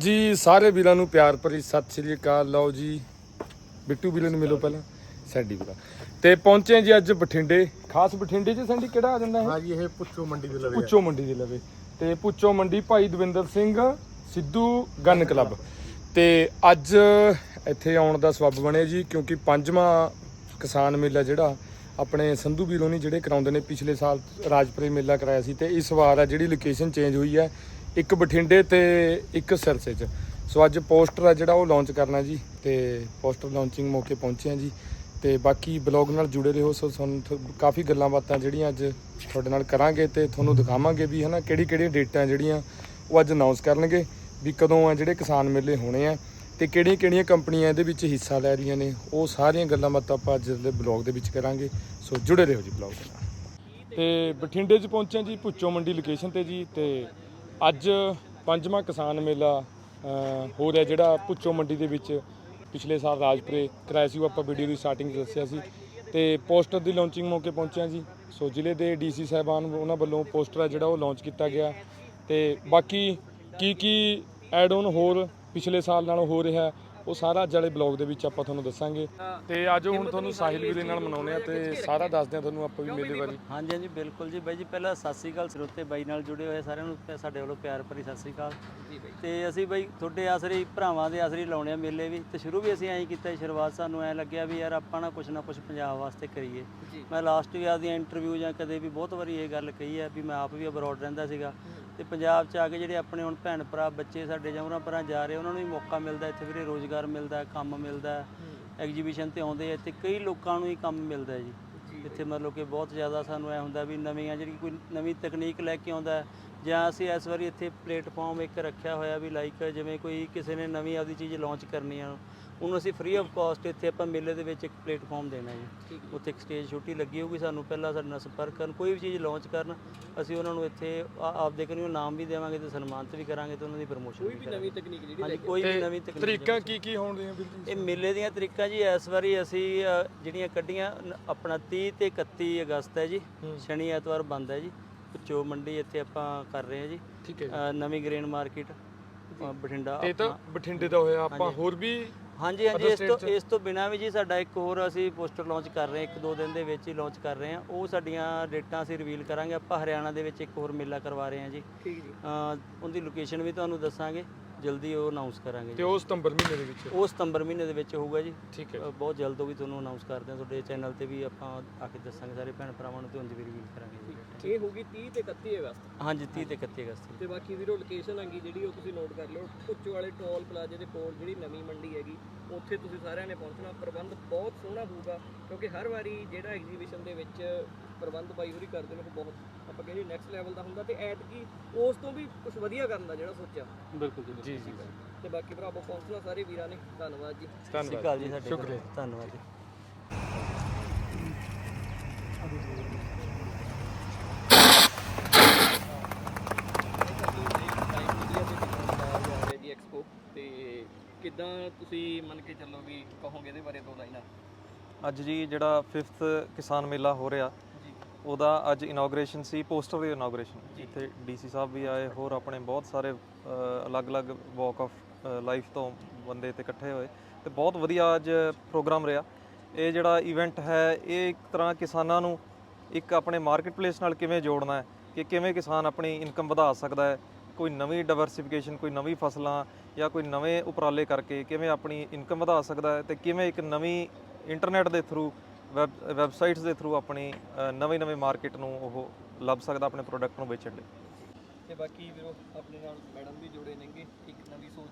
ਜੀ ਸਾਰੇ ਵੀਰਾਂ ਨੂੰ ਪਿਆਰ ਭਰੀ ਸਤਿ ਸ੍ਰੀ ਅਕਾਲ। ਲਓ ਜੀ ਬਿੱਟੂ ਵੀਰੇ ਨੂੰ ਮਿਲੋ ਪਹਿਲਾਂ। ਸੈਡੀ ਵੀਰਾ। ਤੇ ਪਹੁੰਚੇ ਜੀ ਅੱਜ ਬਠਿੰਡੇ। ਖਾਸ ਬਠਿੰਡੇ ਚ ਸੰਡੀ ਕਿਹੜਾ ਆ ਜਾਂਦਾ ਹੈ ਹਾਂ ਜੀ ਇਹ ਪੁੱਛੋ ਮੰਡੀ ਦੇ ਲਵੇ। ਪੁੱਚੋ ਮੰਡੀ ਦੇ ਲਵੇ। ਤੇ ਪੁੱਚੋ ਮੰਡੀ ਭਾਈ ਦਵਿੰਦਰ ਸਿੰਘ ਸਿੱਧੂ ਗਨ ਕਲੱਬ। ਤੇ ਅੱਜ ਇੱਥੇ ਆਉਣ ਦਾ ਸਬਬ ਬਣਿਆ ਜੀ ਕਿਉਂਕਿ ਪੰਜਵਾਂ ਕਿਸਾਨ ਮੇਲਾ ਜਿਹੜਾ ਆਪਣੇ ਸੰਧੂ ਵੀਰੋਂ ਨਹੀਂ ਜਿਹੜੇ ਕਰਾਉਂਦੇ ਨੇ ਪਿਛਲੇ ਸਾਲ ਰਾਜਪੁਰੇ ਮੇਲਾ ਕਰਾਇਆ ਸੀ ਤੇ ਇਸ ਵਾਰ ਆ ਜਿਹੜੀ ਲੋਕੇਸ਼ਨ ਚੇਂਜ ਹੋਈ ਹੈ ਇੱਕ ਬਠਿੰਡੇ ਤੇ ਇੱਕ ਸਿਰਸੇ 'ਚ। ਸੋ ਅੱਜ ਪੋਸਟਰ ਆ ਜਿਹੜਾ ਉਹ ਲਾਂਚ ਕਰਨਾ ਜੀ ਤੇ ਪੋਸਟਰ ਲਾਂਚਿੰਗ ਮੌਕੇ ਪਹੁੰਚੇ ਆ ਜੀ। ਤੇ ਬਾਕੀ ਬਲੌਗ ਨਾਲ ਜੁੜੇ ਰਹੋ, ਸੋ ਤੁਹਾਨੂੰ ਕਾਫੀ ਗੱਲਾਂ ਬਾਤਾਂ ਜਿਹੜੀਆਂ ਅੱਜ ਤੁਹਾਡੇ ਨਾਲ ਕਰਾਂਗੇ ਤੇ ਤੁਹਾਨੂੰ ਦਿਖਾਵਾਂਗੇ ਵੀ ਹਨਾ ਕਿਹੜੀ ਕਿਹੜੀਆਂ ਡੇਟਾਂ ਜਿਹੜੀਆਂ ਉਹ ਅੱਜ ਅਨਾਉਂਸ ਕਰਨਗੇ ਵੀ ਕਦੋਂ ਆ ਜਿਹੜੇ ਕਿਸਾਨ ਮੇਲੇ ਹੋਣੇ ਆ ਤੇ ਕਿਹੜੀਆਂ ਕਿਹੜੀਆਂ ਕੰਪਨੀਆਂ ਇਹਦੇ ਵਿੱਚ ਹਿੱਸਾ ਲੈ ਰਹੀਆਂ ਨੇ, ਉਹ ਸਾਰੀਆਂ ਗੱਲਾਂ ਬਾਤਾਂ ਆਪਾਂ ਅੱਜ ਦੇ ਬਲੌਗ ਦੇ ਵਿੱਚ ਕਰਾਂਗੇ। ਸੋ ਜੁੜੇ ਰਹੋ ਜੀ ਬਲੌਗ ਨਾਲ। ਤੇ ਬਠਿੰਡੇ 'ਚ ਪਹੁੰਚੇ ਜੀ, ਭੁੱਚੋ ਮੰਡੀ ਲੋਕੇਸ਼ਨ ਤੇ ਜੀ ਤੇ ਅੱਜ ਪੰਜਵਾਂ ਕਿਸਾਨ ਮੇਲਾ ਹੋ ਰਿਹਾ ਜਿਹੜਾ ਭੁੱਚੋ ਮੰਡੀ ਦੇ ਵਿੱਚ ਪਿਛਲੇ ਸਾਲ ਰਾਜਪੁਰੇ ਕਰਾਇਆ ਸੀ, ਉਹ ਆਪਾਂ ਵੀਡੀਓ ਦੀ ਸਟਾਰਟਿੰਗ 'ਚ ਦੱਸਿਆ ਸੀ। ਤੇ ਪੋਸਟਰ ਦੀ ਲਾਂਚਿੰਗ ਮੌਕੇ ਪਹੁੰਚਿਆ ਜੀ। ਸੋ ਜ਼ਿਲ੍ਹੇ ਦੇ ਡੀਸੀ ਸਾਹਿਬਾਨ ਉਹਨਾਂ ਵੱਲੋਂ ਪੋਸਟਰ ਆ ਜਿਹੜਾ ਉਹ ਲਾਂਚ ਕੀਤਾ ਗਿਆ। ਤੇ ਬਾਕੀ ਕੀ ਕੀ ਐਡ ਆਨ ਹੋਰ ਪਿਛਲੇ ਸਾਲ ਨਾਲੋਂ ਹੋ ਰਿਹਾ ਉਹ ਸਾਰਾ ਅੱਜ ਵਾਲੇ ਬਲੌਗ ਦੇ ਵਿੱਚ ਆਪਾਂ ਤੁਹਾਨੂੰ ਦੱਸਾਂਗੇ। ਤੇ ਅੱਜ ਹੁਣ ਤੁਹਾਨੂੰ ਸਾਹਿਲ ਵੀਰੇ ਨਾਲ ਮਨਾਉਣੇ ਆ ਤੇ ਸਾਰਾ ਦੱਸਦੇ ਆ ਤੁਹਾਨੂੰ ਆਪਾਂ ਵੀ ਮੇਲੇ ਬਾਰੇ। ਹਾਂਜੀ ਹਾਂਜੀ ਬਿਲਕੁਲ ਜੀ। ਬਾਈ ਜੀ ਪਹਿਲਾਂ ਸਤਿ ਸ੍ਰੀ ਅਕਾਲ ਸਰੋਤੇ ਬਾਈ ਨਾਲ ਜੁੜੇ ਹੋਏ ਸਾਰਿਆਂ ਨੂੰ ਸਾਡੇ ਵੱਲੋਂ ਪਿਆਰ ਭਰੀ ਸਤਿ ਸ੍ਰੀ ਅਕਾਲ। ਤੇ ਅਸੀਂ ਬਾਈ ਤੁਹਾਡੇ ਆਸਰੇ ਭਰਾਵਾਂ ਦੇ ਆਸਰੇ ਲਾਉਣੇ ਆ ਮੇਲੇ ਵੀ। ਤੇ ਸ਼ੁਰੂ ਵੀ ਅਸੀਂ ਐਂ ਹੀ ਕੀਤਾ ਸੀ ਸ਼ੁਰੂਆਤ ਸਾਨੂੰ ਐਂ ਲੱਗਿਆ ਵੀ ਯਾਰ ਆਪਾਂ ਨਾ ਕੁਛ ਨਾ ਕੁਛ ਪੰਜਾਬ ਵਾਸਤੇ ਕਰੀਏ। ਮੈਂ ਲਾਸਟ ਈਅਰ ਦੀਆਂ ਇੰਟਰਵਿਊ ਜਾਂ ਕਦੇ ਵੀ ਬਹੁਤ ਵਾਰੀ ਇਹ ਗੱਲ ਕਹੀ ਹੈ ਵੀ ਮੈਂ ਆਪ ਵੀ ਅਬਰੋਡ ਰਹਿੰਦਾ ਸੀਗਾ। ਤੇ ਪੰਜਾਬ 'ਚ ਆ ਕੇ ਜਿਹੜੇ ਆਪਣੇ ਹੁਣ ਭੈਣ ਭਰਾ ਬੱਚੇ ਸਾਡੇ ਜਾਂ ਉਹਨਾਂ ਪਰਾਂ ਜਾ ਰਹੇ ਉਹਨਾਂ ਨੂੰ ਵੀ ਮੌਕਾ ਮਿਲਦਾ ਇੱਥੇ ਵੀਰੇ ਰੋਜ਼ਗਾਰ ਮਿਲਦਾ ਕੰਮ ਮਿਲਦਾ ਐਗਜੀਬਿਸ਼ਨ ਤੇ ਆਉਂਦੇ ਆ ਤੇ ਕਈ ਲੋਕਾਂ ਨੂੰ ਹੀ ਕੰਮ ਮਿਲਦਾ ਜੀ। ਇੱਥੇ ਮਤਲਬ ਕਿ ਬਹੁਤ ਜ਼ਿਆਦਾ ਸਾਨੂੰ ਐ ਹੁੰਦਾ ਵੀ ਨਵੀਆਂ ਜਿਹੜੀ ਕੋਈ ਨਵੀਂ ਤਕਨੀਕ ਲੈ ਕੇ ਆਉਂਦਾ ਜਾਂ ਅਸੀਂ ਇਸ ਵਾਰੀ ਇੱਥੇ ਪਲੇਟਫਾਰਮ ਇੱਕ ਰੱਖਿਆ ਹੋਇਆ ਵੀ ਲਾਈਕ ਜਿਵੇਂ ਕੋਈ ਕਿਸੇ ਨੇ ਨਵੀਂ ਆਪਦੀ ਚੀਜ਼ ਲਾਂਚ ਕਰਨੀ ਆ ਉਹਨੂੰ ਅਸੀਂ ਫ੍ਰੀ ਆਫ ਕਾਸਟ ਇੱਥੇ ਆਪਾਂ ਮੇਲੇ ਦੇ ਵਿੱਚ ਇੱਕ ਪਲੇਟਫਾਰਮ ਦੇਣਾ ਜੀ। ਉੱਥੇ ਇੱਕ ਸਟੇਜ ਛੋਟੀ ਲੱਗੀ ਹੋਊਗੀ ਸਾਨੂੰ ਪਹਿਲਾਂ ਸਾਡੇ ਨਾਲ ਸੰਪਰਕ ਕਰਨ ਕੋਈ ਵੀ ਚੀਜ਼ ਲਾਂਚ ਕਰਨ ਅਸੀਂ ਉਹਨਾਂ ਨੂੰ ਇੱਥੇ ਆ- ਆਪਦੇ ਕਰੀਓ ਨਾਮ ਵੀ ਦੇਵਾਂਗੇ ਤੇ ਸਨਮਾਨਿਤ ਵੀ ਕਰਾਂਗੇ ਤੇ ਉਹਨਾਂ ਦੀ ਪ੍ਰਮੋਸ਼ਨ ਵੀ ਕਰਾਂਗੇ। ਨਵੀਂ ਤਕਨੀਕ ਜਿਹੜੀ ਹਾਂਜੀ ਕੋਈ ਵੀ ਨਵੀਂ ਤਕਨੀਕ ਤਰੀਕਾਂ ਕੀ ਕੀ ਵੀਰ ਜੀ ਇਹ ਮੇਲੇ ਦੀਆਂ ਤਰੀਕਾਂ ਜੀ ਇਸ ਵਾਰੀ ਅਸੀਂ ਜਿਹੜੀਆਂ ਕੱਢੀਆਂ ਆਪਣਾ 30 ਤੇ 31 ਅਗਸਤ ਹੈ ਜੀ ਸ਼ਨੀ ਐਤਵਾਰ ਬੰਦ ਹੈ ਜੀ। ਪੁੱਚੋ ਮੰਡੀ ਇੱਥੇ ਆਪਾਂ ਕਰ ਰਹੇ ਹਾਂ ਜੀ। ਠੀਕ ਹੈ ਨਵੀਂ ਗ੍ਰੇਨ ਮਾਰਕੀਟ ਬਠਿੰਡਾ ਇਹ ਤਾਂ ਬਠਿੰਡੇ ਦਾ ਹੋਇਆ ਆਪਾਂ ਹੋਰ ਵੀ ਹਾਂਜੀ ਹਾਂਜੀ ਇਸ ਤੋਂ? ਇਸ ਤੋਂ ਬਿਨਾ ਵੀ ਜੀ ਸਾਡਾ ਇੱਕ ਹੋਰ ਅਸੀਂ ਪੋਸਟਰ ਲਾਂਚ ਕਰ ਰਹੇ ਹਾਂ ਇੱਕ ਦੋ ਦਿਨ ਦੇ ਵਿੱਚ ਹੀ ਲਾਂਚ ਕਰ ਰਹੇ ਹਾਂ। ਉਹ ਸਾਡੀਆਂ ਡੇਟਾਂ ਅਸੀਂ ਰਿਵੀਲ ਕਰਾਂਗੇ। ਆਪਾਂ ਹਰਿਆਣਾ ਦੇ ਵਿੱਚ ਇੱਕ ਹੋਰ ਮੇਲਾ ਕਰਵਾ ਰਹੇ ਹਾਂ ਜੀ। ਠੀਕ ਜੀ। ਉਹਦੀ ਲੋਕੇਸ਼ਨ ਵੀ ਤੁਹਾਨੂੰ ਦੱਸਾਂਗੇ। ਜਲਦੀ ਉਹ ਅਨਾਉਂਸ ਕਰਾਂਗੇ ਤੇ ਜੀ। ਉਹ ਸਤੰਬਰ ਮਹੀਨੇ ਦੇ ਵਿੱਚ? ਉਹ ਸਤੰਬਰ ਮਹੀਨੇ ਦੇ ਵਿੱਚ ਹੋਊਗਾ ਜੀ। ਠੀਕ ਹੈ ਅ, ਬਹੁਤ ਜਲਦ ਉਹ ਵੀ ਤੁਹਾਨੂੰ ਅਨਾਉਂਸ ਕਰਦੇ ਹਾਂ। ਤੁਹਾਡੇ ਚੈਨਲ ਤੇ ਵੀ ਆਪਾਂ ਆ ਕੇ ਦੱਸਾਂਗੇ ਸਾਰੇ ਭੈਣ ਭਰਾਵਾਂ ਨੂੰ ਤੇ ਉਂਝ ਵੀ ਰਿਵੀਲ ਕਰਾਂਗੇ ਜੀ। ਇਹ ਹੋਗੀ 30 ਤੇ 31 ਅਗਸਤ। ਹਾਂਜੀ 30 ਤੇ 31 ਅਗਸਤ ਨੂੰ। ਤੇ ਬਾਕੀ ਵੀਰੋ ਲੋਕੇਸ਼ਨ ਹੈਗੀ ਜਿਹੜੀ ਉਹ ਤੁਸੀਂ ਨੋਟ ਕਰ ਲਓ। ਪੁੱਚੋ ਵਾਲੇ ਟੋਲ ਪਲਾਜ਼ੇ ਦੇ ਕੋਲ ਜਿਹੜੀ ਨਵੀਂ ਮੰਡੀ ਹੈਗੀ ਉੱਥੇ ਤੁਸੀਂ ਸਾਰਿਆਂ ਨੇ ਪਹੁੰਚਣਾ। ਪ੍ਰਬੰਧ ਬਹੁਤ ਸੋਹਣਾ ਹੋਊਗਾ ਕਿਉਂਕਿ ਹਰ ਵਾਰੀ ਜਿਹੜਾ ਐਗਜ਼ੀਬਿਸ਼ਨ ਦੇ ਵਿੱਚ ਪ੍ਰਬੰਧ ਬਾਈ ਹੋਰੀ ਕਰਦੇ ਨੇ ਉਹ ਬਹੁਤ ਆਪਾਂ ਕਹਿੰਦੇ ਨੈਕਸਟ ਲੈਵਲ ਦਾ ਹੁੰਦਾ। ਤੇ ਐਤਕੀ ਉਸ ਤੋਂ ਵੀ ਕੁਝ ਵਧੀਆ ਕਰਨ ਦਾ ਜਿਹੜਾ ਸੋਚਿਆ। ਬਿਲਕੁਲ ਜੀ ਜੀ ਜੀ। ਤੇ ਬਾਕੀ ਭਰਾਵੋ ਪਹੁੰਚਣਾ ਸਾਰੇ ਵੀਰਾਂ ਨੇ। ਧੰਨਵਾਦ ਜੀ। ਸਤਿ ਸ਼੍ਰੀ ਅਕਾਲ ਜੀ ਸਾਡੇ ਸ਼ੁਕਰੀਆ। ਵੱਲੋਂ। ਧੰਨਵਾਦ ਜੀ। ਜੀ ਐਕਸਪੋ ਤੇ ਕਿੱਦਾਂ ਤੁਸੀਂ ਮੰਨ ਕੇ ਚੱਲੋ ਵੀ ਕਹੋਗੇ ਇਹਦੇ ਬਾਰੇ ਦੋ ਲਾਈਨਾਂ? ਅੱਜ ਜੀ ਜਿਹੜਾ 5th ਕਿਸਾਨ ਮੇਲਾ ਹੋ ਰਿਹਾ ਉਹਦਾ ਅੱਜ ਇਨੋਗ੍ਰੇਸ਼ਨ ਸੀ ਪੋਸਟਰ ਦੀ ਇਨੋਗ੍ਰੇਸ਼ਨ ਇੱਥੇ ਡੀਸੀ ਸਾਹਿਬ ਵੀ ਆਏ ਹੋਰ ਆਪਣੇ ਬਹੁਤ ਸਾਰੇ ਅਲੱਗ-ਅਲੱਗ ਵਾਕ ਆਫ ਲਾਈਫ ਤੋਂ ਬੰਦੇ ਤੇ ਇਕੱਠੇ ਹੋਏ। ਤੇ ਬਹੁਤ ਵਧੀਆ ਅੱਜ ਪ੍ਰੋਗਰਾਮ ਰਿਹਾ। ਇਹ ਜਿਹੜਾ ਇਵੈਂਟ ਹੈ ਇਹ ਇੱਕ ਤਰ੍ਹਾਂ ਕਿਸਾਨਾਂ ਨੂੰ ਇੱਕ ਆਪਣੇ ਮਾਰਕੀਟ ਪਲੇਸ ਨਾਲ ਕਿਵੇਂ ਜੋੜਨਾ ਹੈ ਕਿ ਕਿਵੇਂ ਕਿਸਾਨ ਆਪਣੀ ਇਨਕਮ ਵਧਾ ਸਕਦਾ ਹੈ ਕੋਈ ਨਵੀਂ ਡਾਈਵਰਸਿਫਿਕੇਸ਼ਨ ਕੋਈ ਨਵੀਂ ਫਸਲਾਂ ਜਾਂ ਕੋਈ ਨਵੇਂ ਉਪਰਾਲੇ ਕਰਕੇ ਕਿਵੇਂ ਆਪਣੀ ਇਨਕਮ ਵਧਾ ਸਕਦਾ ਹੈ ਤੇ ਕਿਵੇਂ ਇੱਕ ਨਵੀਂ ਇੰਟਰਨੈਟ ਦੇ ਥਰੂ ਵੈਬਸਾਈਟਸ ਦੇ ਥਰੂ ਆਪਣੀ ਨਵੀਂ ਨਵੀਂ ਮਾਰਕੀਟ ਨੂੰ ਉਹ ਲੱਭ ਸਕਦਾ ਆਪਣੇ ਪ੍ਰੋਡਕਟ ਨੂੰ ਵੇਚਣ ਲਈ। ਤੇ ਬਾਕੀ ਵੀਰੋ ਆਪਣੇ ਨਾਲ ਮੈਡਮ ਵੀ ਜੁੜੇ ਨੇਗੇ ਇੱਕ ਨਵੀਂ ਸੋਚ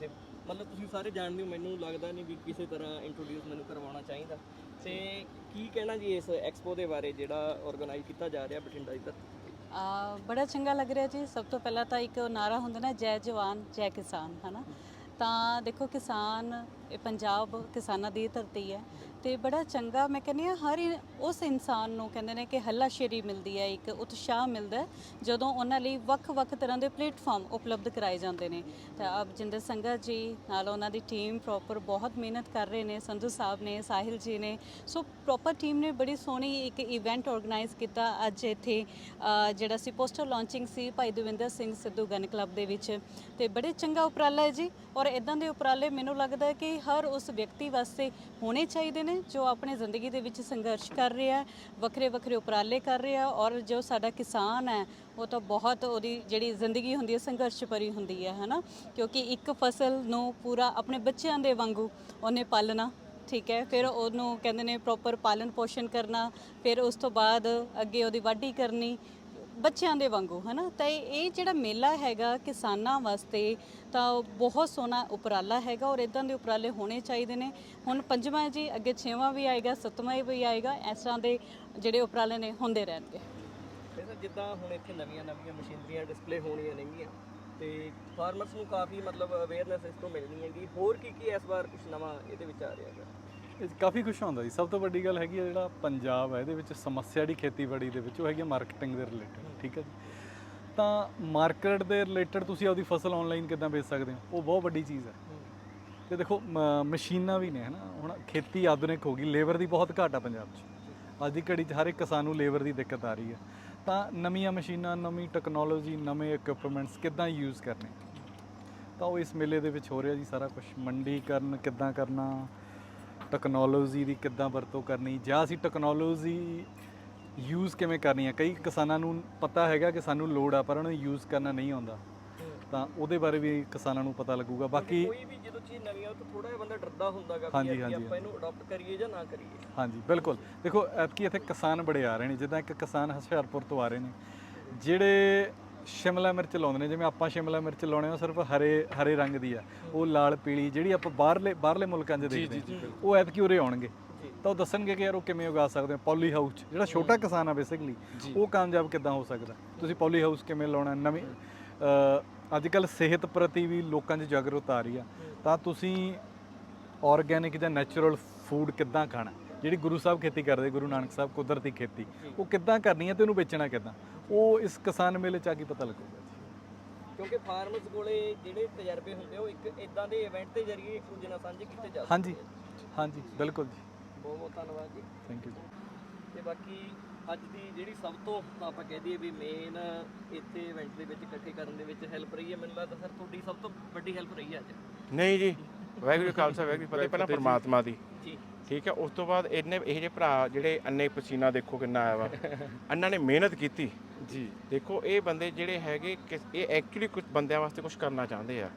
ਤੇ ਮਤਲਬ ਤੁਸੀਂ ਸਾਰੇ ਜਾਣਦੇ ਹੋ ਮੈਨੂੰ ਲੱਗਦਾ ਨਹੀਂ ਵੀ ਕਿਸੇ ਤਰ੍ਹਾਂ ਇੰਟਰੋਡਿਊਸ ਮੈਨੂੰ ਕਰਵਾਉਣਾ ਚਾਹੀਦਾ। ਤੇ ਕੀ ਕਹਿਣਾ ਜੀ ਇਸ ਐਕਸਪੋ ਦੇ ਬਾਰੇ ਜਿਹੜਾ ਆਰਗੇਨਾਈਜ਼ ਕੀਤਾ ਜਾ ਰਿਹਾ ਬਠਿੰਡਾ ਇੱਧਰ? ਆ ਬੜਾ ਚੰਗਾ ਲੱਗ ਰਿਹਾ ਜੀ। ਸਭ ਤੋਂ ਪਹਿਲਾਂ ਤਾਂ ਇੱਕ ਨਾਰਾ ਹੁੰਦਾ ਨਾ ਜੈ ਜਵਾਨ ਜੈ ਕਿਸਾਨ ਹਨਾ? ਤਾਂ ਦੇਖੋ ਕਿਸਾਨ ਇਹ ਪੰਜਾਬ ਕਿਸਾਨਾਂ ਦੀ ਧਰਤੀ ਹੈ। ਤੇ ਬੜਾ ਚੰਗਾ ਮੈਂ ਕਹਿੰਦੀ ਆ ਹਰ ਇ- ਉਸ ਇਨਸਾਨ ਨੂੰ ਕਹਿੰਦੇ ਨੇ ਕਿ ਹੱਲਾਸ਼ੇਰੀ ਮਿਲਦੀ ਹੈ ਇੱਕ ਉਤਸ਼ਾਹ ਮਿਲਦਾ ਹੈ ਜਦੋਂ ਉਹਨਾਂ ਲਈ ਵੱਖ-ਵੱਖ ਤਰ੍ਹਾਂ ਦੇ ਪਲੇਟਫਾਰਮ ਉਪਲਬਧ ਕਰਾਏ ਜਾਂਦੇ ਨੇ। ਤਾਂ ਆਪ ਜਿੰਦਰ ਸੰਘਾ ਜੀ ਨਾਲ ਉਹਨਾਂ ਦੀ ਟੀਮ ਪ੍ਰੋਪਰ ਬਹੁਤ ਮਿਹਨਤ ਕਰ ਰਹੇ ਨੇ ਸੰਧੂ ਸਾਹਿਬ ਨੇ ਸਾਹਿਲ ਜੀ ਨੇ ਸੋ ਪ੍ਰੋਪਰ ਟੀਮ ਨੇ ਬੜੀ ਸੋਹਣੀ ਇੱਕ ਇਵੈਂਟ ਆਰਗੇਨਾਈਜ਼ ਕੀਤਾ। ਅੱਜ ਇੱਥੇ ਅ, ਜਿਹੜਾ ਸੀ ਪੋਸਟਰ ਲਾਂਚਿੰਗ ਸੀ ਭਾਈ ਦਵਿੰਦਰ ਸਿੰਘ ਸਿੱਧੂ ਗਨ ਕਲੱਬ ਦੇ ਵਿੱਚ ਤੇ ਬੜੇ ਚੰਗਾ ਉਪਰਾਲਾ ਹੈ ਜੀ। ਔਰ ਇਦਾਂ ਦੇ ਉਪਰਾਲੇ ਮੈਨੂੰ ਲੱਗਦਾ ਹੈ ਕਿ ਹਰ ਉਸ ਵਿਅਕਤੀ ਵਾਸਤੇ ਹੋਣੇ ਚਾਹੀਦੇ ਨੇ ਜੋ ਆਪਣੇ ਜ਼ਿੰਦਗੀ ਦੇ ਵਿੱਚ ਸੰਘਰਸ਼ ਕਰ ਰਿਹਾ ਹੈ ਵੱਖਰੇ ਵੱਖਰੇ ਉਪਰਾਲੇ ਕਰ ਰਿਹਾ ਔਰ ਜੋ ਸਾਡਾ ਕਿਸਾਨ ਹੈ, ਉਹ ਤਾਂ ਬਹੁਤ ਉਹਦੀ ਜਿਹੜੀ ਜ਼ਿੰਦਗੀ ਹੁੰਦੀ ਹੈ, ਸੰਘਰਸ਼ ਭਰੀ ਹੁੰਦੀ ਹੈ, ਹਨਾ? ਕਿਉਂਕਿ ਇੱਕ ਫਸਲ ਨੂੰ ਪੂਰਾ ਆਪਣੇ ਬੱਚਿਆਂ ਦੇ ਵਾਂਗੂ ਉਹਨੇ ਪਾਲਣਾ, ਠੀਕ ਹੈ? ਫਿਰ ਉਹਨੂੰ ਕਹਿੰਦੇ ਨੇ ਪ੍ਰੋਪਰ ਪਾਲਣ ਪੋਸ਼ਣ ਕਰਨਾ, ਫਿਰ ਉਸ ਤੋਂ ਬਾਅਦ ਅੱਗੇ ਉਹਦੀ ਵਾਢੀ ਕਰਨੀ ਬੱਚਿਆਂ ਦੇ ਵਾਂਗੂ, ਹਨਾ? ਤਾਂ ਇਹ ਇਹ ਜਿਹੜਾ ਮੇਲਾ ਹੈਗਾ ਕਿਸਾਨਾਂ ਵਾਸਤੇ, ਤਾਂ ਬਹੁਤ ਸੋਹਣਾ ਉਪਰਾਲਾ ਹੈਗਾ ਔਰ ਇਦਾਂ ਦੇ ਉਪਰਾਲੇ ਹੋਣੇ ਚਾਹੀਦੇ ਨੇ। ਹੁਣ ਪੰਜਵਾਂ ਜੀ, ਅੱਗੇ ਛੇਵਾਂ ਵੀ ਆਏਗਾ, ਸੱਤਵਾਂ ਵੀ ਆਏਗਾ, ਇਸ ਤਰ੍ਹਾਂ ਦੇ ਜਿਹੜੇ ਉਪਰਾਲੇ ਨੇ ਹੁੰਦੇ ਰਹਿਣਗੇ। ਵੈਸੇ ਜਿੱਦਾਂ ਹੁਣ ਇੱਥੇ ਨਵੀਆਂ ਨਵੀਆਂ ਮਸ਼ੀਨਰੀਆਂ ਡਿਸਪਲੇ ਹੋਣੀਆਂ ਨੇਗੀਆਂ ਤੇ ਫਾਰਮਰਸ ਨੂੰ ਕਾਫੀ ਮਤਲਬ ਅਵੇਅਰਨੈਸ ਇਸ ਤੋਂ ਮਿਲਣੀ ਹੈਗੀ। ਹੋਰ ਕੀ ਕੀ ਇਸ ਵਾਰ ਕੁਝ ਨਵਾਂ ਇਹਦੇ ਵਿੱਚ ਆ ਰਿਹਾ ਹੈਗਾ? ਇਹ 'ਚ ਕਾਫੀ ਕੁਝ ਹੁੰਦਾ ਜੀ। ਸਭ ਤੋਂ ਵੱਡੀ ਗੱਲ ਹੈਗੀ ਆ ਜਿਹੜਾ ਪੰਜਾਬ ਹੈ ਇਹਦੇ ਵਿੱਚ ਸਮੱਸਿਆ ਜਿਹੜੀ ਖੇਤੀਬਾੜੀ ਦੇ ਵਿੱਚ, ਉਹ ਹੈਗੀ ਮਾਰਕੀਟਿੰਗ ਦੇ ਰਿਲੇਟਡ ਠੀਕ ਹੈ ਜੀ। ਤਾਂ ਮਾਰਕੀਟ ਦੇ ਰਿਲੇਟਡ ਤੁਸੀਂ ਆਪਦੀ ਫਸਲ ਆਨਲਾਈਨ ਕਿੱਦਾਂ ਵੇਚ ਸਕਦੇ ਹੋ? ਉਹ ਬਹੁਤ ਵੱਡੀ ਚੀਜ਼ ਹੈ ਤੇ ਦੇਖੋ, ਮ- ਮਸ਼ੀਨਾਂ ਵੀ ਨੇ, ਹਨਾ। ਹੁਣ ਖੇਤੀ ਆਧੁਨਿਕ ਹੋ ਗਈ ਲੇਬਰ ਦੀ ਬਹੁਤ ਘਾਟ ਆ ਪੰਜਾਬ 'ਚ। ਅੱਜ ਦੀ ਘੜੀ 'ਚ ਹਰ ਇੱਕ ਕਿਸਾਨ ਨੂੰ ਲੇਬਰ ਦੀ ਦਿੱਕਤ ਆ ਰਹੀ ਹੈ ਤਾਂ ਨਵੀਆਂ ਮਸ਼ੀਨਾਂ, ਨਵੀਂ ਟੈਕਨੋਲੋਜੀ ਨਵੇਂ ਇਕਵਿਪਮੈਂਟਸ ਕਿੱਦਾਂ ਯੂਜ਼ ਕਰਨੇ? ਤਾਂ ਉਹ ਇਸ ਮੇਲੇ ਦੇ ਵਿੱਚ ਹੋ ਰਿਹਾ ਜੀ ਸਾਰਾ ਕੁਝ ਮੰਡੀਕਰਨ ਕਿੱਦਾਂ ਕਰਨਾ? ਟੈਕਨੋਲੋਜੀ ਦੀ ਕਿੱਦਾਂ ਵਰਤੋਂ ਕਰਨੀ ਜਾਂ ਅਸੀਂ ਟੈਕਨੋਲੋਜੀ ਯੂਜ਼ ਕਿਵੇਂ ਕਰਨੀ ਹੈ ਕਈ ਕਿਸਾਨਾਂ ਨੂੰ ਪਤਾ ਹੈਗਾ ਕਿ ਸਾਨੂੰ ਲੋੜ ਆ ਪਰ ਉਹਨੂੰ ਯੂਜ਼ ਕਰਨਾ ਨਹੀਂ ਆਉਂਦਾ। ਤਾਂ ਉਹਦੇ ਬਾਰੇ ਵੀ ਕਿਸਾਨਾਂ ਨੂੰ ਪਤਾ ਲੱਗੂਗਾ। ਬਾਕੀ ਕੋਈ ਵੀ ਜਦੋਂ ਚੀਜ਼ ਨਵੀਂ ਆਉ ਤਾਂ ਥੋੜਾ ਜਿਹਾ ਬੰਦਾ ਡਰਦਾ ਹੁੰਦਾਗਾ ਹਾਂਜੀ, ਹਾਂਜੀ, ਆਪਾਂ ਇਹਨੂੰ ਅਡਾਪਟ ਕਰੀਏ ਜਾਂ ਨਾ ਕਰੀਏ। ਹਾਂਜੀ ਬਿਲਕੁਲ। ਦੇਖੋ ਐਤਕੀ ਇੱਥੇ ਕਿਸਾਨ ਬੜੇ ਆ ਰਹੇ ਨੇ। ਜਿੱਦਾਂ ਇੱਕ ਕਿਸਾਨ ਹੁਸ਼ਿਆਰਪੁਰ ਤੋਂ ਆ ਰਹੇ ਨੇ। ਜਿਹੜੇ ਸ਼ਿਮਲਾ ਮਿਰਚ ਲਾਉਂਦੇ ਨੇ ਜਿਵੇਂ ਆਪਾਂ ਸ਼ਿਮਲਾ ਮਿਰਚ ਲਾਉਣੇ ਆ ਸਿਰਫ ਹਰੇ ਹਰੇ ਰੰਗ ਦੀ ਆ। ਉਹ ਲਾਲ ਪੀਲੀ ਜਿਹੜੀ ਆਪਾਂ ਬਾਹਰਲੇ ਬਾਹਰਲੇ ਮੁਲਕਾਂ 'ਚ ਦੇਖਦੇ ਹਾਂ। ਉਹ ਐਤਕੀ ਉਰੇ ਆਉਣਗੇ। ਤਾਂ ਉਹ ਦੱਸਣਗੇ ਕਿ ਯਾਰ ਉਹ ਕਿਵੇਂ ਉਗਾ ਸਕਦੇ ਹੋ ਪੌਲੀ ਹਾਊਸ ਜਿਹੜਾ ਛੋਟਾ ਕਿਸਾਨ ਆ ਬੇਸਿਕਲੀ ਉਹ ਕਾਮਯਾਬ ਕਿੱਦਾਂ ਹੋ ਸਕਦਾ? ਤੁਸੀਂ ਪੌਲੀ ਹਾਊਸ ਕਿਵੇਂ ਲਾਉਣਾ? ਨਵੀਂ ਅੱਜ ਕੱਲ ਸਿਹਤ ਪ੍ਰਤੀ ਵੀ ਲੋਕਾਂ 'ਚ ਜਾਗਰੂਕਤਾ ਆ ਰਹੀ ਆ। ਤਾਂ ਤੁਸੀਂ ਆਰਗੈਨਿਕ ਜਾਂ ਨੈਚੁਰਲ ਫੂਡ ਕਿੱਦਾਂ ਖਾਣਾ? ਜਿਹੜੀ ਗੁਰੂ ਸਾਹਿਬ ਖੇਤੀ ਕਰਦੇ ਗੁਰੂ ਨਾਨਕ ਸਾਹਿਬ ਕੁਦਰਤੀ ਖੇਤੀ ਉਹ ਕਿੱਦਾਂ ਕਰਨੀ ਹੈ ਤੇ ਉਹਨੂੰ ਵੇਚਣਾ ਕਿੱਦਾਂ? ਉਹ ਇਸ ਕਿਸਾਨ ਮੇਲੇ 'ਚ ਆ ਕੇ ਪਤਾ ਲੱਗੂਗਾ? ਜੀ ਕਿਉਂਕਿ ਫਾਰਮਰਸ ਕੋਲੇ ਜਿਹੜੇ ਤਜਰਬੇ ਹੁੰਦੇ ਉਹ ਇੱਕ ਇਦਾਂ ਦੇ ਇਵੈਂਟ ਦੇ ਜ਼ਰੀਏ ਇੱਕ ਦੂਜੇ ਨਾਲ ਸਾਂਝੇ ਕੀਤੇ ਜਾ ਸਕਦੇ ਹਾਂਜੀ ਹਾਂਜੀ ਬਿਲਕੁਲ ਜੀ। ਬਹੁਤ ਬਹੁਤ ਧੰਨਵਾਦ ਜੀ। ਥੈਂਕ ਯੂ ਤੇ ਬਾਕੀ ਅੱਜ ਦੀ ਜਿਹੜੀ ਸਭ ਤੋਂ ਆਪਾਂ ਕਹਿ ਦਈਏ ਵੀ ਮੇਨ ਇੱਥੇ ਇਵੈਂਟ ਦੇ ਵਿੱਚ ਇਕੱਠੇ ਕਰਨ ਦੇ ਵਿੱਚ ਹੈਲਪ ਰਹੀ ਹੈ ਮੈਨੂੰ ਲੱਗਦਾ ਸਰ ਤੁਹਾਡੀ ਸਭ ਤੋਂ ਵੱਡੀ ਹੈਲਪ ਰਹੀ ਹੈ ਅੱਜ। ਨਹੀਂ ਜੀ ਵਾਹਿਗੁਰੂ ਖਾਲਸਾ ਵਾਹਿਗੁਰੂ ਫਤਿਹ ਪਹਿਲਾਂ ਪਰਮਾਤਮਾ ਦੀ। ਠੀਕ ਹੈ ਉਸ ਤੋਂ ਬਾਅਦ ਇਹਨੇ ਇਹ ਜਿਹੇ ਭਰਾ ਜਿਹੜੇ ਅੰਨੇ ਪਸੀਨਾ ਦੇਖੋ ਕਿੰਨਾ ਆਇਆ ਵਾ। ਅੰਨਾਂ ਨੇ ਮਿਹਨਤ ਕੀਤੀ। ਜੀ। ਦੇਖੋ ਇਹ ਬੰਦੇ ਜਿਹੜੇ ਹੈਗੇ ਇਹ ਐਕਚੁਅਲੀ ਕੁਝ ਬੰਦਿਆਂ ਵਾਸਤੇ ਕੁਝ ਕਰਨਾ ਚਾਹੁੰਦੇ ਆ।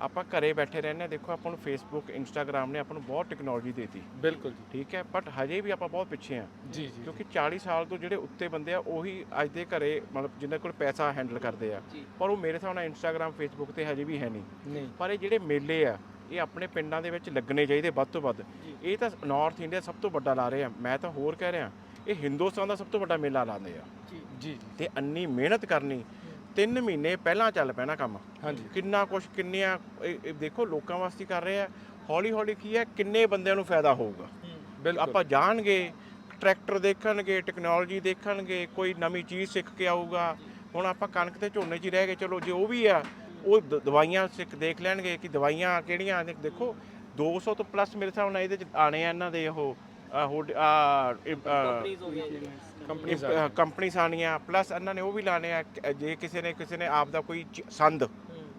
ਆਪਾਂ ਘਰੇ ਬੈਠੇ ਰਹਿੰਦੇ ਦੇਖੋ ਆਪਾਂ ਨੂੰ ਫੇਸਬੁੱਕ ਇੰਸਟਾਗ੍ਰam ਨੇ ਆਪਾਂ ਨੂੰ ਬਹੁਤ ਟੈਕਨੋਲੋਜੀ ਦੇਤੀ। ਬਿਲਕੁਲ ਜੀ। ਠੀਕ ਹੈ ਬਟ ਹਜੇ ਵੀ ਆਪਾਂ ਬਹੁਤ ਪਿੱਛੇ ਆ। ਜੀ ਜੀ ਕਿਉਂਕਿ 40 ਸਾਲ ਤੋਂ ਜਿਹੜੇ ਉੱਤੇ ਬੰਦੇ ਆ ਉਹੀ ਅੱਜ ਦੇ ਘਰੇ ਮਤਲਬ ਜਿਨ੍ਹਾਂ ਕੋਲ ਪੈਸਾ ਹੈਂਡਲ ਕਰਦੇ ਆ। ਜੀ। ਪਰ ਉਹ ਮੇਰੇ ਹਿਸਾਬ ਨਾਲ ਇੰਸਟਾਗ੍ਰam ਫੇਸਬੁੱਕ ਤੇ ਹਜੇ ਵੀ ਹੈ ਨਹੀਂ। ਪਰ ਇਹ ਜਿਹੜੇ ਮੇਲੇ ਆ ਇਹ ਆਪਣੇ ਪਿੰਡਾਂ ਦੇ ਵਿੱਚ ਲੱਗਣੇ ਚਾਹੀਦੇ ਵੱਧ ਤੋਂ ਵੱਧ। ਇਹ ਤਾਂ ਨਾਰਥ ਇੰਡੀਆ ਸਭ ਤੋਂ ਵੱਡਾ ਲਾ ਰਹੇ ਆ। ਮੈਂ ਤਾਂ ਹੋਰ ਕਹਿ ਰਿਹਾ ਇਹ ਹਿੰਦੁਸਤਾਨ ਦਾ ਸਭ ਤੋਂ ਵੱਡਾ ਮੇਲਾ ਲਾਉਂਦੇ ਆ। ਜੀ। ਜੀ। ਤੇ ਅੰਨੀ ਮਿਹਨਤ ਕਰਨੀ 3 ਮਹੀਨੇ ਪਹਿਲਾਂ ਚੱਲ ਪੈਣਾ ਕੰਮ। ਹਾਂਜੀ। ਕਿੰਨਾ ਕੁਛ ਕਿੰਨੀਆਂ ਦੇਖੋ ਲੋਕਾਂ ਵਾਸਤੇ ਕਰ ਰਹੇ ਆ। ਹੌਲੀ ਹੌਲੀ ਕੀ ਹੈ ਕਿੰਨੇ ਬੰਦਿਆਂ ਨੂੰ ਫਾਇਦਾ ਹੋਊਗਾ। ਬਿਲਕੁਲ। ਆਪਾਂ ਜਾਣਗੇ ਟਰੈਕਟਰ ਦੇਖਣਗੇ ਟੈਕਨੋਲੋਜੀ ਦੇਖਣਗੇ ਕੋਈ ਨਵੀਂ ਚੀਜ਼ ਸਿੱਖ ਕੇ ਆਊਗਾ। ਹੁਣ ਆਪਾਂ ਕਣਕ ਤੇ ਝੋਨੇ 'ਚ ਹੀ ਰਹਿ ਗਏ ਚਲੋ ਜੇ ਉਹ ਵੀ ਆ ਉਹ ਦਵਾਈਆਂ ਸਿੱਖ ਦੇਖ ਲੈਣਗੇ ਕਿ ਦਵਾਈਆਂ ਕਿਹੜੀਆਂ ਨੇ ਦੇਖੋ 200 ਤੋਂ ਪਲੱਸ ਮੇਰੇ ਹਿਸਾਬ ਨਾਲ ਇਹਦੇ 'ਚ ਆਣੇ ਆ ਇਹਨਾਂ ਦੇ ਉਹ ਕੰਪਨੀਆਂ ਕੰਪਨੀਆਂ ਆਣੀਆਂ ਪਲੱਸ ਇਹਨਾਂ ਨੇ ਉਹ ਵੀ ਲਾਣੇ ਆ ਜੇ ਕਿਸੇ ਨੇ ਕਿਸੇ ਨੇ ਆਪ ਦਾ ਕੋਈ ਸੰਦ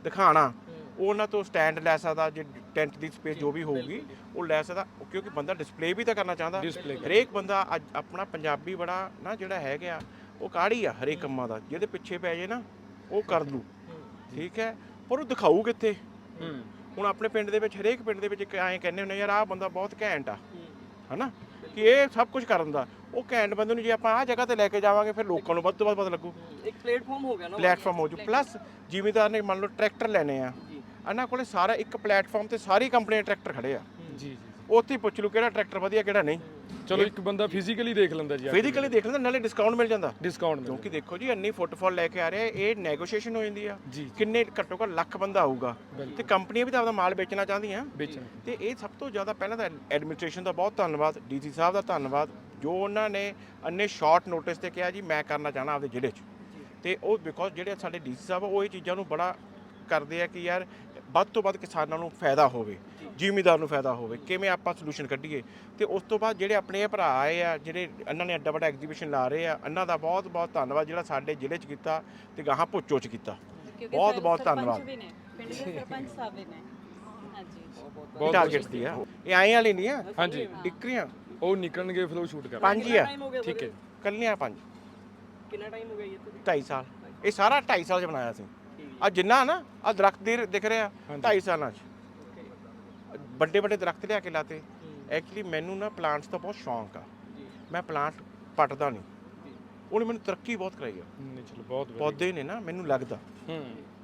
ਦਿਖਾਣਾ ਉਹ ਉਹਨਾਂ ਤੋਂ ਸਟੈਂਡ ਲੈ ਸਕਦਾ ਜੇ ਟੈਂਟ ਦੀ ਸਪੇਸ ਜੋ ਵੀ ਹੋਊਗੀ ਉਹ ਲੈ ਸਕਦਾ ਕਿਉਂਕਿ ਬੰਦਾ ਡਿਸਪਲੇ ਵੀ ਤਾਂ ਕਰਨਾ ਚਾਹੁੰਦਾ। ਹਰੇਕ ਬੰਦਾ ਅੱਜ ਆਪਣਾ ਪੰਜਾਬੀ ਬੜਾ ਨਾ ਜਿਹੜਾ ਹੈਗਾ ਉਹ ਕਾੜੀ ਆ ਹਰੇਕ ਕੰਮਾਂ ਦਾ ਜਿਹਦੇ ਪਿੱਛੇ ਪੈ ਜੇ ਨਾ ਉਹ ਕਰ ਲੂ। ਠੀਕ ਹੈ? ਪਰ ਉਹ ਦਿਖਾਊ ਕਿੱਥੇ? ਹੂੰ। ਹੁਣ ਆਪਣੇ ਪਿੰਡ ਦੇ ਵਿੱਚ ਹਰੇਕ ਪਿੰਡ ਦੇ ਵਿੱਚ ਇੱਕ ਐਂ ਕਹਿੰਦੇ ਹੁੰਦੇ ਯਾਰ ਆਹ ਬੰਦਾ ਬਹੁਤ ਘੈਂਟ ਆ। ਹਨਾ? ਕਿ ਇਹ ਸਭ ਕੁਝ ਕਰਨ ਦਾ। ਉਹ ਘੈਂਟ ਬੰਦੇ ਨੂੰ ਜੇ ਆਪਾਂ ਆਹ ਜਗ੍ਹਾ ਤੇ ਲੈ ਕੇ ਜਾਵਾਂਗੇ ਫਿਰ ਲੋਕਾਂ ਨੂੰ ਵੱਧ ਤੋਂ ਵੱਧ ਪਤਾ ਲੱਗੂ। ਇੱਕ ਪਲੇਟਫਾਰਮ ਹੋ ਗਿਆ ਨਾ ਪਲੇਟਫਾਰਮ ਹੋ ਜੂ। ਪਲੱਸ ਜ਼ਿਮੀਦਾਰ ਨੇ ਮੰਨ ਲਓ ਟਰੈਕਟਰ ਲੈਣੇ ਆ। ਜੀ। ਇਹਨਾਂ ਕੋਲੇ ਸਾਰਾ ਇੱਕ ਪਲੇਟਫਾਰਮ ਤੇ ਸਾਰੀ ਕੰਪਨੀਆਂ ਦੇ ਟਰੈਕਟਰ ਖੜੇ ਆ। ਜੀ ਜੀ ਉੱਥੇ ਪੁੱਛ ਲਓ ਕਿਹੜਾ ਟਰੈਕਟਰ ਵਧੀਆ ਕਿਹੜਾ ਨਹੀਂ। ਚਲੋ ਇੱਕ ਬੰਦਾ ਫਿਜ਼ੀਕਲੀ ਦੇਖ ਲੈਂਦਾ ਜੀ ਫਿਜ਼ੀਕਲੀ ਦੇਖ ਲੈਂਦਾ ਨਾਲੇ ਡਿਸਕਾਊਂਟ ਮਿਲ ਜਾਂਦਾ। ਡਿਸਕਾਊਂਟ ਮਿਲ ਕਿਉਂਕਿ ਦੇਖੋ ਜੀ ਇੰਨੀ ਫੁੱਟਫਾਲ ਲੈ ਕੇ ਆ ਰਿਹਾ ਇਹ ਨੈਗੋਸ਼ੀਏਸ਼ਨ ਹੋ ਜਾਂਦੀ ਆ। ਕਿੰਨੇ ਘੱਟੋ ਘੱਟ ਲੱਖ ਬੰਦਾ ਆਊਗਾ। ਤੇ ਕੰਪਨੀਆਂ ਵੀ ਤਾਂ ਆਪਦਾ ਮਾਲ ਵੇਚਣਾ ਚਾਹੁੰਦੀਆਂ। ਵੇਚਣਾ। ਤੇ ਇਹ ਸਭ ਤੋਂ ਜ਼ਿਆਦਾ ਪਹਿਲਾਂ ਤਾਂ ਐਡਮਿਨਿਸਟ੍ਰੇਸ਼ਨ ਦਾ ਬਹੁਤ ਧੰਨਵਾਦ ਡੀਸੀ ਸਾਹਿਬ ਦਾ ਧੰਨਵਾਦ ਜੋ ਉਹਨਾਂ ਨੇ ਅੰਨੇ ਸ਼ਾਰਟ ਨੋਟਿਸ ਤੇ ਕਿਹਾ ਜੀ ਮੈਂ ਕਰਨਾ ਚਾਹਣਾ ਆਪਦੇ ਜ਼ਿਲ੍ਹੇ 'ਚ। ਤੇ ਉਹ ਬਿਕੋਜ਼ ਜਿਹੜੇ ਸਾਡੇ ਡੀਸੀ ਸਾਹਿਬ ਉਹ ਇਹ ਚੀਜ਼ਾਂ ਨੂੰ ਬੜਾ ਕਰਦੇ ਆ ਕਿ ਯਾਰ ਵੱਧ ਤੋਂ ਵੱਧ ਕਿਸਾਨਾਂ ਨੂੰ ਫਾਇਦਾ ਹੋਵੇ। ਜ਼ਿਮੀਦਾਰ ਨੂੰ ਫਾਇਦਾ ਹੋਵੇ ਕਿਵੇਂ ਆਪਾਂ ਸੋਲੂਸ਼ਨ ਕੱਢੀਏ? ਤੇ ਉਸ ਤੋਂ ਬਾਅਦ ਜਿਹੜੇ ਆਪਣੇ ਇਹ ਭਰਾ ਆਏ ਆ ਜਿਹੜੇ ਇਹਨਾਂ ਨੇ ਐਡਾ ਵੱਡਾ ਐਗਜ਼ੀਬਿਸ਼ਨ ਲਾ ਰਹੇ ਆ ਇਹਨਾਂ ਦਾ ਬਹੁਤ ਬਹੁਤ ਧੰਨਵਾਦ ਜਿਹੜਾ ਸਾਡੇ ਜ਼ਿਲ੍ਹੇ 'ਚ ਕੀਤਾ ਤੇ ਗਾਹਾਂ ਭੁੱਚੋ 'ਚ ਕੀਤਾ। ਬਹੁਤ- ਬਹੁਤ ਧੰਨਵਾਦ। ਪਿੰਡ ਦੇ ਸਰਪੰਚ ਸਾਹਿਬ ਨੇ। ਹਾਂਜੀ। ਇਹ ਟਾਰਗੇਟ ਦੀ ਆ। ਇਹ ਆਏ ਵਾਲੀ ਨਹੀਂ ਆ? ਹਾਂਜੀ। ਇਕਰੀਆਂ ਉਹ ਨਿਕਲਣਗੇ ਫਲੋ ਸ਼ੂਟ ਕਰ ਪੰਜ ਹੀ ਆ। ਠੀਕ ਹੈ। ਕੱਲੀਆਂ ਪੰਜ। ਕਿੰਨਾ ਟਾਈਮ ਹੋ ਗਿਆ ਜੀ ਇੱਥੇ? 2.5 ਸਾਲ। ਇਹ ਸਾਰਾ 2.5 ਸਾਲ ਚ ਬਣਾਇਆ ਸੀ। ਆ ਜਿੰਨਾ ਨਾ ਆ ਦਰਖਤ ਦੇ ਦਿਖ ਰਿਹਾ 2.5 ਸਾਲਾਂ ਚ। ਵੱਡੇ ਵੱਡੇ ਦਰਖਤ ਲਿਆ ਕੇ ਲਾਤੇ। ਐਕਚੁਅਲੀ ਮੈਨੂੰ ਨਾ ਪਲਾਂਟਸ ਦਾ ਬਹੁਤ ਸ਼ੌਂਕ ਆ। ਮੈਂ ਪਲਾਂਟ ਪੱਟਦਾ ਨਹੀਂ। ਉਹਨੇ ਮੈਨੂੰ ਤਰੱਕੀ ਬਹੁਤ ਕਰਾਈ ਆ। ਨਹੀਂ ਚਲੋ ਬਹੁਤ ਪੌਦੇ ਨੇ ਨਾ ਮੈਨੂੰ ਲੱਗਦਾ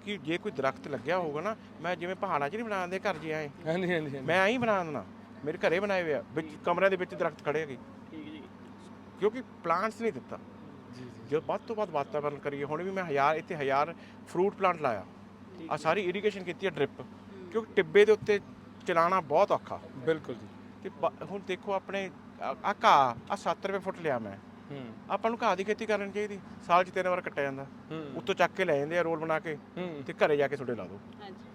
ਕਿ ਜੇ ਕੋਈ ਦਰਖਤ ਲੱਗਿਆ ਹੋਊਗਾ ਨਾ ਮੈਂ ਜਿਵੇਂ ਪਹਾੜਾਂ 'ਚ ਨਹੀਂ ਬਣਾਉਂਦੇ ਘਰ ਜੇ ਆਏ। ਹਾਂਜੀ ਹਾਂਜੀ। ਮੈਂ ਐਂ ਹੀ ਬਣਾ ਦੇਣਾ ਮੇਰੇ ਘਰੇ ਬਣਾਏ ਹੋਏ ਆ। ਵਿੱਚ ਕਮਰਿਆਂ ਦੇ ਵਿੱਚ ਦਰਖਤ ਖੜੇ ਹੈਗੇ। ਠੀਕ ਜੀ। ਕਿਉਂਕਿ ਪਲਾਂਟਸ ਨਹੀਂ ਦਿੱਤਾ। ਜੀ ਜੀ। ਜੇ ਵੱਧ ਤੋਂ ਵੱਧ ਵਾਤਾਵਰਨ ਕਰੀਏ। ਹੁਣ ਵੀ ਮੈਂ ਹਜ਼ਾਰ ਇੱਥੇ ਹਜ਼ਾਰ ਫਰੂਟ ਪਲਾਂਟ ਲਾਇਆ। ਆ ਸਾਰੀ ਇਰੀਗੇਸ਼ਨ ਕੀਤੀ ਹੈ। ਡ੍ਰਿਪ ਕਿਉਂਕਿ ਟਿੱਬੇ ਦੇ ਉੱਤੇ ਚਲਾਉਣਾ ਬਹੁਤ ਔਖਾ। ਬਿਲਕੁਲ ਜੀ। ਤੇ ਬ- ਹੁਣ ਦੇਖੋ ਆਪਣੇ ਆ ਆਹ ਘਾਹ ਆ 7 ਰੁਪਏ ਫੁੱਟ ਲਿਆ ਮੈਂ। ਹੂੰ। ਆਪਾਂ ਨੂੰ ਘਾਹ ਦੀ ਖੇਤੀ ਕਰਨੀ ਚਾਹੀਦੀ। ਸਾਲ 'ਚ ਤਿੰਨ ਵਾਰ ਕੱਟਿਆ ਜਾਂਦਾ। ਹੂੰ। ਉੱਤੋਂ ਚੱਕ ਕੇ ਲੈ ਜਾਂਦੇ ਆ ਰੋਲ ਬਣਾ ਕੇ ਹੂੰ। ਤੇ ਘਰੇ ਜਾ ਕੇ ਤੁਹਾਡੇ ਲਾ ਦਿਓ। ਹਾਂਜੀ।